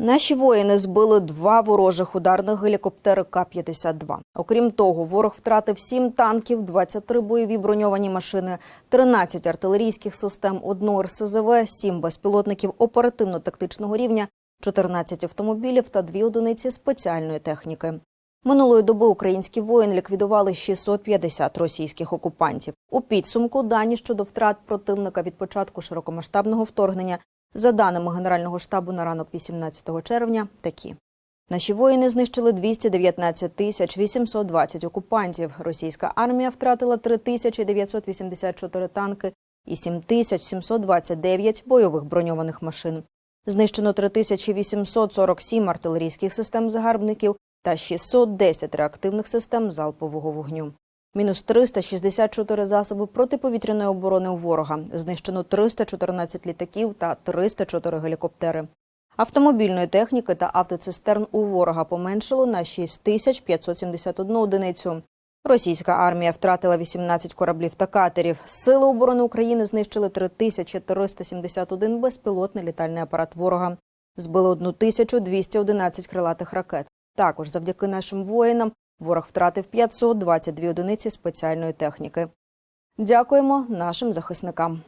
Наші воїни збили два ворожих ударних гелікоптери К-52. Окрім того, ворог втратив 7 танків, 23 бойові броньовані машини, 13 артилерійських систем, одну РСЗВ, 7 безпілотників оперативно-тактичного рівня, 14 автомобілів та 2 одиниці спеціальної техніки. Минулої доби українські воїни ліквідували 650 російських окупантів. У підсумку дані щодо втрат противника від початку широкомасштабного вторгнення за даними Генерального штабу на ранок 18 червня, такі. Наші воїни знищили 219 тисяч 820 окупантів. Російська армія втратила 3984 танки і 7729 бойових броньованих машин. Знищено 3847 артилерійських систем загарбників та 610 реактивних систем залпового вогню. Мінус 364 засоби протиповітряної оборони у ворога. Знищено 314 літаків та 304 гелікоптери. Автомобільної техніки та автоцистерн у ворога поменшило на 6571 одиницю. Російська армія втратила 18 кораблів та катерів. Сили оборони України знищили 3371 безпілотний літальний апарат ворога. Збили 1211 крилатих ракет. Також завдяки нашим воїнам ворог втратив 522 одиниці спеціальної техніки. Дякуємо нашим захисникам.